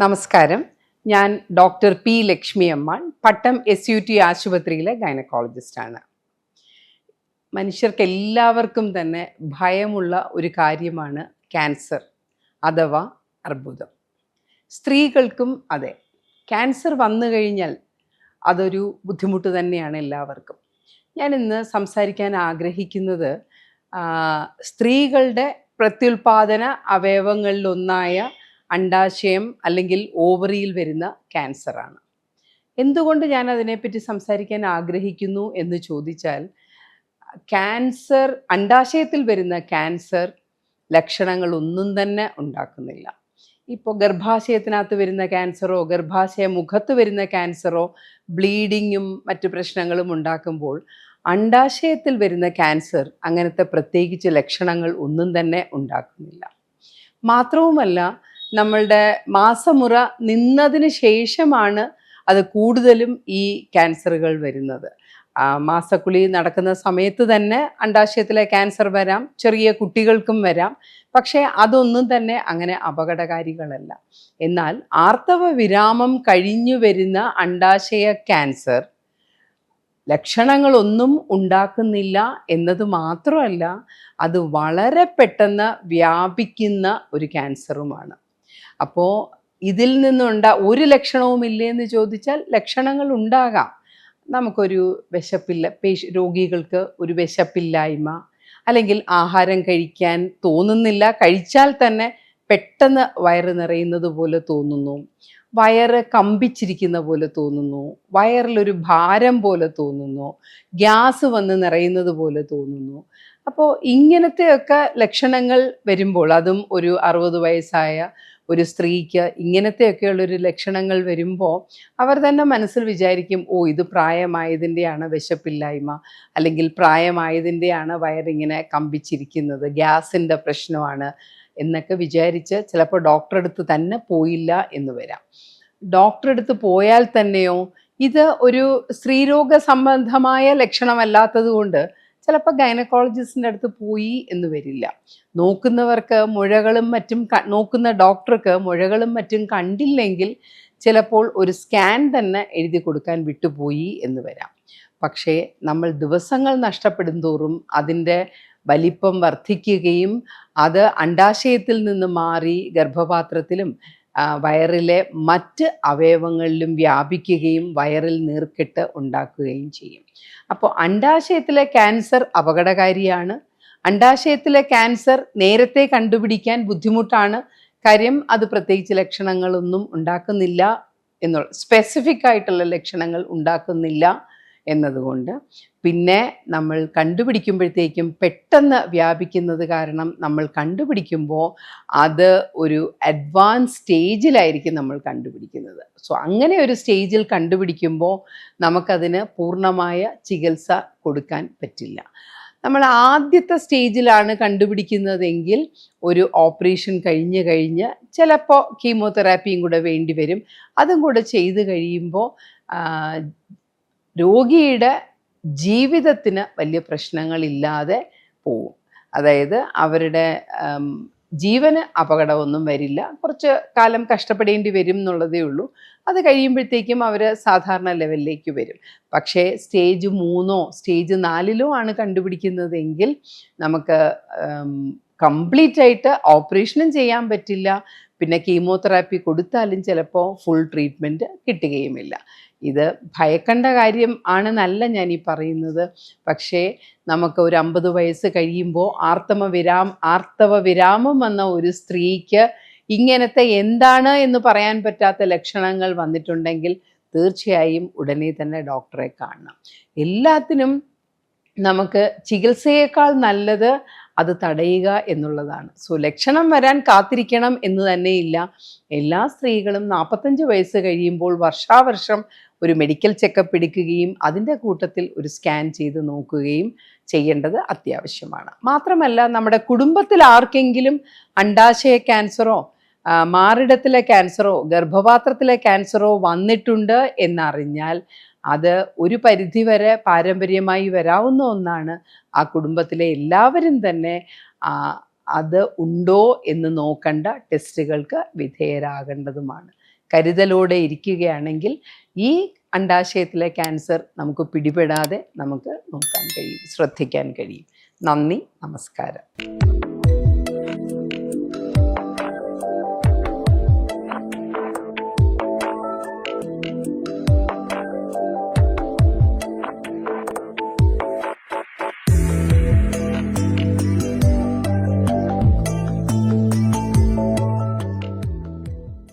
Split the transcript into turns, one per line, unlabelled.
നമസ്കാരം. ഞാൻ doctor P Lakshmi Amman Pattom S U T ആശുപത്രിയിലെ ഗൈനക്കോളജിസ്റ്റാണ് മനുഷ്യർക്ക് എല്ലാവർക്കും തന്നെ ഭയമുള്ള ഒരു കാര്യമാണ് ക്യാൻസർ അഥവാ അർബുദം. സ്ത്രീകൾക്കും അതെ ക്യാൻസർ വന്നു കഴിഞ്ഞാൽ അതൊരു ബുദ്ധിമുട്ട് തന്നെയാണ് എല്ലാവർക്കും. ഞാൻ ഇന്ന് സംസാരിക്കാൻ ആഗ്രഹിക്കുന്നത് സ്ത്രീകളുടെ പ്രത്യുൽപാദന അവയവങ്ങളിലൊന്നായ അണ്ടാശയം അല്ലെങ്കിൽ ഓവറിയിൽ വരുന്ന ക്യാൻസറാണ് എന്തുകൊണ്ട് ഞാൻ അതിനെപ്പറ്റി സംസാരിക്കാൻ ആഗ്രഹിക്കുന്നു എന്ന് ചോദിച്ചാൽ ക്യാൻസർ അണ്ടാശയത്തിൽ വരുന്ന ക്യാൻസർ ലക്ഷണങ്ങൾ ഒന്നും തന്നെ ഉണ്ടാക്കുന്നില്ല. ഇപ്പോൾ ഗർഭാശയത്തിനകത്ത് വരുന്ന ക്യാൻസറോ ഗർഭാശയ മുഖത്ത് വരുന്ന ക്യാൻസറോ ബ്ലീഡിങ്ങും മറ്റു പ്രശ്നങ്ങളും ഉണ്ടാക്കുമ്പോൾ അണ്ടാശയത്തിൽ വരുന്ന ക്യാൻസർ അങ്ങനത്തെ പ്രത്യേകിച്ച് ലക്ഷണങ്ങൾ ഒന്നും തന്നെ ഉണ്ടാക്കുന്നില്ല. മാത്രവുമല്ല നമ്മളുടെ മാസമുറ നിന്നതിന് ശേഷമാണ് അത് കൂടുതലും ഈ ക്യാൻസറുകൾ വരുന്നത്. മാസക്കുളി നടക്കുന്ന സമയത്ത് തന്നെ അണ്ടാശയത്തിലെ ക്യാൻസർ വരാം ചെറിയ കുട്ടികൾക്കും വരാം. പക്ഷേ അതൊന്നും തന്നെ അങ്ങനെ അപകടകാരികളല്ല. എന്നാൽ ആർത്തവ വിരാമം കഴിഞ്ഞു വരുന്ന അണ്ടാശയ ക്യാൻസർ ലക്ഷണങ്ങളൊന്നും ഉണ്ടാക്കുന്നില്ല എന്നത് മാത്രമല്ല അത് വളരെ പെട്ടെന്ന് വ്യാപിക്കുന്ന ഒരു ക്യാൻസറുമാണ്. അപ്പോൾ ഇതിൽ നിന്നുണ്ട ഒരു ലക്ഷണവും ഇല്ലേ എന്ന് ചോദിച്ചാൽ ലക്ഷണങ്ങൾ ഉണ്ടാകാം. നമുക്കൊരു വിശപ്പില്ല പേശ രോഗികൾക്ക് ഒരു വിശപ്പില്ലായ്മ അല്ലെങ്കിൽ ആഹാരം കഴിക്കാൻ തോന്നുന്നില്ല കഴിച്ചാൽ തന്നെ പെട്ടെന്ന് വയറ് നിറയുന്നത് പോലെ തോന്നുന്നു വയറ് കമ്പിച്ചിരിക്കുന്ന പോലെ തോന്നുന്നു വയറിലൊരു ഭാരം പോലെ തോന്നുന്നു ഗ്യാസ് വന്ന് നിറയുന്നത് പോലെ തോന്നുന്നു. അപ്പോൾ ഇങ്ങനത്തെയൊക്കെ ലക്ഷണങ്ങൾ വരുമ്പോൾ അതും ഒരു അറുപത് വയസ്സായ ഒരു സ്ത്രീക്ക് ഇങ്ങനത്തെയൊക്കെയുള്ളൊരു ലക്ഷണങ്ങൾ വരുമ്പോൾ അവർ തന്നെ മനസ്സിൽ വിചാരിക്കും ഓ ഇത് പ്രായമായതിന്റെയാണ് വിശപ്പില്ലായ്മ. അല്ലെങ്കിൽ പ്രായമായതിന്റെയാണ് വയറിങ്ങനെ കമ്പിച്ചിരിക്കുന്നത്. ഗ്യാസിന്റെ പ്രശ്നമാണ്. എന്നൊക്കെ വിചാരിച്ച് ചിലപ്പോൾ ഡോക്ടറെ അടുത്ത് തന്നെ പോയില്ല എന്ന് വരാം. ഡോക്ടറെ അടുത്ത് പോയാൽ തന്നെയോ? ഇത് ഒരു സ്ത്രീരോഗ സംബന്ധമായ ലക്ഷണമല്ലാത്തത് കൊണ്ട് ചിലപ്പോൾ ഗൈനക്കോളജിസ്റ്റിന്റെ അടുത്ത് പോയി എന്ന് വരില്ല. നോക്കുന്നവർക്ക് മുഴകളും മറ്റും നോക്കുന്ന ഡോക്ടർക്ക് മുഴകളും മറ്റും കണ്ടില്ലെങ്കിൽ ചിലപ്പോൾ ഒരു സ്കാൻ തന്നെ എഴുതി കൊടുക്കാൻ വിട്ടുപോയി എന്ന് വരാം. പക്ഷേ നമ്മൾ ദിവസങ്ങൾ നഷ്ടപ്പെടും തോറും അതിന്റെ വലിപ്പം വർദ്ധിക്കുകയും അത് അണ്ടാശയത്തിൽ നിന്ന് മാറി ഗർഭപാത്രത്തിലും വയറിലെ മറ്റ് അവയവങ്ങളിലും വ്യാപിക്കുകയും വയറിൽ നീർക്കെട്ട് ഉണ്ടാക്കുകയും ചെയ്യും. അപ്പോൾ അണ്ടാശയത്തിലെ ക്യാൻസർ അപകടകാരിയാണ്. അണ്ടാശയത്തിലെ ക്യാൻസർ നേരത്തെ കണ്ടുപിടിക്കാൻ ബുദ്ധിമുട്ടാണ്. കാര്യം അത് പ്രത്യേകിച്ച് ലക്ഷണങ്ങളൊന്നും ഉണ്ടാക്കുന്നില്ല. എന്നുള്ള സ്പെസിഫിക് ആയിട്ടുള്ള ലക്ഷണങ്ങൾ ഉണ്ടാക്കുന്നില്ല. എന്നതുകൊണ്ട്. പിന്നെ നമ്മൾ കണ്ടുപിടിക്കുമ്പോഴത്തേക്കും പെട്ടെന്ന് വ്യാപിക്കുന്നത് കാരണം നമ്മൾ കണ്ടുപിടിക്കുമ്പോൾ അത് ഒരു അഡ്വാൻസ് സ്റ്റേജിലായിരിക്കും നമ്മൾ കണ്ടുപിടിക്കുന്നത്. സോ അങ്ങനെ ഒരു സ്റ്റേജിൽ കണ്ടുപിടിക്കുമ്പോൾ നമുക്കതിന് പൂർണമായ ചികിത്സ കൊടുക്കാൻ പറ്റില്ല. നമ്മൾ ആദ്യത്തെ സ്റ്റേജിലാണ് കണ്ടുപിടിക്കുന്നതെങ്കിൽ ഒരു ഓപ്പറേഷൻ കഴിഞ്ഞ് കഴിഞ്ഞ് ചിലപ്പോൾ കീമോതെറാപ്പിയും കൂടെ വേണ്ടി വരും. അതും കൂടെ ചെയ്ത് കഴിയുമ്പോൾ രോഗിയുടെ ജീവിതത്തിന് വലിയ പ്രശ്നങ്ങളില്ലാതെ പോവും. അതായത് അവരുടെ ജീവന് അപകടമൊന്നും വരില്ല. കുറച്ച് കാലം കഷ്ടപ്പെടേണ്ടി വരും എന്നുള്ളതേ ഉള്ളൂ. അത് കഴിയുമ്പോഴത്തേക്കും അവർ സാധാരണ ലെവലിലേക്ക് വരും. പക്ഷേ സ്റ്റേജ് മൂന്നോ സ്റ്റേജ് നാലിലോ ആണ് കണ്ടുപിടിക്കുന്നതെങ്കിൽ നമുക്ക് കംപ്ലീറ്റ് ആയിട്ട് ഓപ്പറേഷനും ചെയ്യാൻ പറ്റില്ല. പിന്നെ കീമോതെറാപ്പി കൊടുത്താലും ചിലപ്പോൾ ഫുൾ ട്രീറ്റ്മെന്റ് കിട്ടുകയുമില്ല. ഇത് ഭയക്കേണ്ട കാര്യം ആണെന്നല്ല ഞാൻ ഈ പറയുന്നത്. പക്ഷേ നമുക്ക് ഒരു അമ്പത് വയസ്സ് കഴിയുമ്പോൾ ആർത്തവ വിരാം ആർത്തവ വിരാമം വന്ന ഒരു സ്ത്രീക്ക് ഇങ്ങനത്തെ എന്താണ് എന്ന് പറയാൻ പറ്റാത്ത ലക്ഷണങ്ങൾ വന്നിട്ടുണ്ടെങ്കിൽ തീർച്ചയായും ഉടനെ തന്നെ ഡോക്ടറെ കാണണം. എല്ലാത്തിനും നമുക്ക് ചികിത്സയേക്കാൾ നല്ലത് അത് തടയുക എന്നുള്ളതാണ്. സോ ലക്ഷണം വരാൻ കാത്തിരിക്കണം എന്ന് തന്നെയില്ല. എല്ലാ സ്ത്രീകളും നാൽപ്പത്തഞ്ച് വയസ്സ് കഴിയുമ്പോൾ വർഷാവർഷം ഒരു മെഡിക്കൽ ചെക്കപ്പ് എടുക്കുകയും അതിന്റെ കൂട്ടത്തിൽ ഒരു സ്കാൻ ചെയ്ത് നോക്കുകയും ചെയ്യേണ്ടത് അത്യാവശ്യമാണ്. മാത്രമല്ല നമ്മുടെ കുടുംബത്തിൽ ആർക്കെങ്കിലും അണ്ടാശയ ക്യാൻസറോ മാറിടത്തിലെ ക്യാൻസറോ ഗർഭപാത്രത്തിലെ ക്യാൻസറോ വന്നിട്ടുണ്ട് എന്നറിഞ്ഞാൽ അത് ഒരു പരിധിവരെ പാരമ്പര്യമായി വരാവുന്ന ഒന്നാണ് ആ കുടുംബത്തിലെ എല്ലാവരും തന്നെ അത് ഉണ്ടോ എന്ന് നോക്കേണ്ട ടെസ്റ്റുകൾക്ക് വിധേയരാകേണ്ടതുമാണ്. കരുതലോടെ ഇരിക്കുകയാണെങ്കിൽ ഈ അണ്ടാശയത്തിലെ ക്യാൻസർ നമുക്ക് പിടിപെടാതെ നമുക്ക് നോക്കാൻ കഴിയും ശ്രദ്ധിക്കാൻ കഴിയും. നന്ദി നമസ്കാരം.